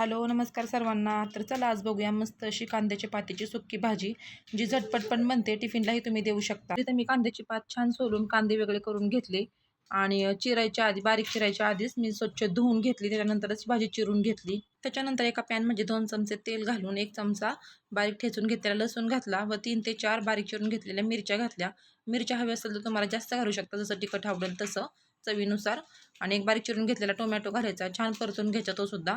Hello नमस्कार सर्वांना. तर चला आज बघूया मस्त अशी कांद्याची पातीची सुक्की भाजी जी झटपट पण बनते टिफिनलाही तुम्ही देऊ शकता. तिथे मी कांद्याची पात छान सोलून कांदे वेगळे करून घेतले आणि चिरायच्या आधी बारीक चिरायच्या आधीच मी स्वच्छ धुवून घेतली त्याच्यानंतरच भाजी चिरून घेतली. त्याच्यानंतर एका पॅनमध्ये दोन चमचे तेल घालून एक चमचा बारीक ठेचून घेतलेला लसूण घातला व तीन ते चार बारीक चिरून घेतलेल्या मिरच्या घातल्या. मिरच्या हव्या असेल तर तुम्हाला जास्त घालू शकता जसं तिखट आवडेल तसं. चवीनुसार. आणि एक बारीक चिरून घेतलेला टोमॅटो घालायचा छान परतून घ्यायचा तो सुद्धा.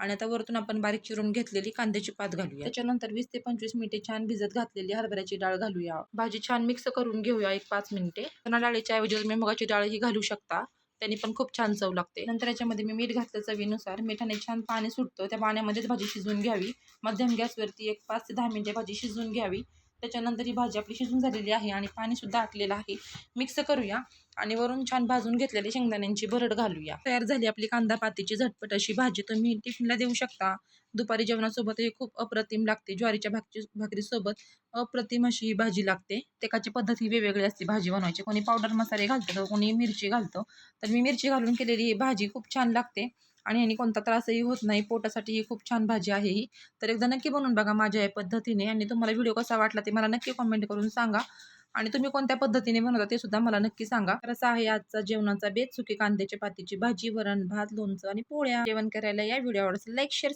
आणि आता वरतून आपण बारीक चिरून घेतलेली कांद्याची पात घालूया. त्याच्यानंतर वीस ते पंचवीस मिनिटे छान भिजत घातलेली हरभऱ्याची डाळ घालूया. भाजी छान मिक्स करून घेऊया एक पाच मिनिटे. चणा डाळीच्या ऐवजी तुम्ही मुगाची डाळ ही घालू शकता. त्यांनी पण खूप छान चव लागते. नंतर याच्यामध्ये मी मीठ घातलं चवीनुसार. मिठाने छान पाणी सुटतं. त्या पाण्यामध्येच भाजी शिजवून घ्यावी. मध्यम गॅसवरती एक पाच ते दहा मिनिटे भाजी शिजवून घ्यावी. त्याच्यानंतर ही भाजी आपली शिजून झालेली आहे आणि पाणीसुद्धा आटलेलं आहे. मिक्स करूया आणि वरून छान भाजून घेतलेली शेंगदाण्यांची भरड घालूया. तयार झाली आपली कांदा पातीची झटपट अशी भाजी. तुम्ही टिफिनला देऊ शकता. दुपारी जेवणासोबत हे खूप अप्रतिम लागते. ज्वारीच्या भाकरी भाकरीसोबत अप्रतिम अशी ही भाजी लागते. त्याची पद्धत ही वेगवेगळी असते. भाजी बनवायची. कोणी पावडर मसाले घालतं तर कोणी मिरची घालतं. तर मी मिरची घालून केलेली ही भाजी खूप छान लागते. आणि यांनी कोणता त्रासही होत नाही. पोटासाठी ही खूप छान भाजी आहे ही. तर एकदा नक्की बनवून बघा माझ्या या पद्धतीने. आणि तुम्हाला व्हिडिओ कसा वाटला ते मला नक्की कॉमेंट करून सांगा. आणि तुम्ही कोणत्या पद्धतीने बनवता ते सुद्धा मला नक्की सांगा. तर असा आहे आजचा जेवणाचा बेत. सुकी कांद्याच्या पातीची भाजी वरण भात लोणचं आणि पोळ्या. जेवण करायला या व्हिडिओ आवडत लाईक शेअर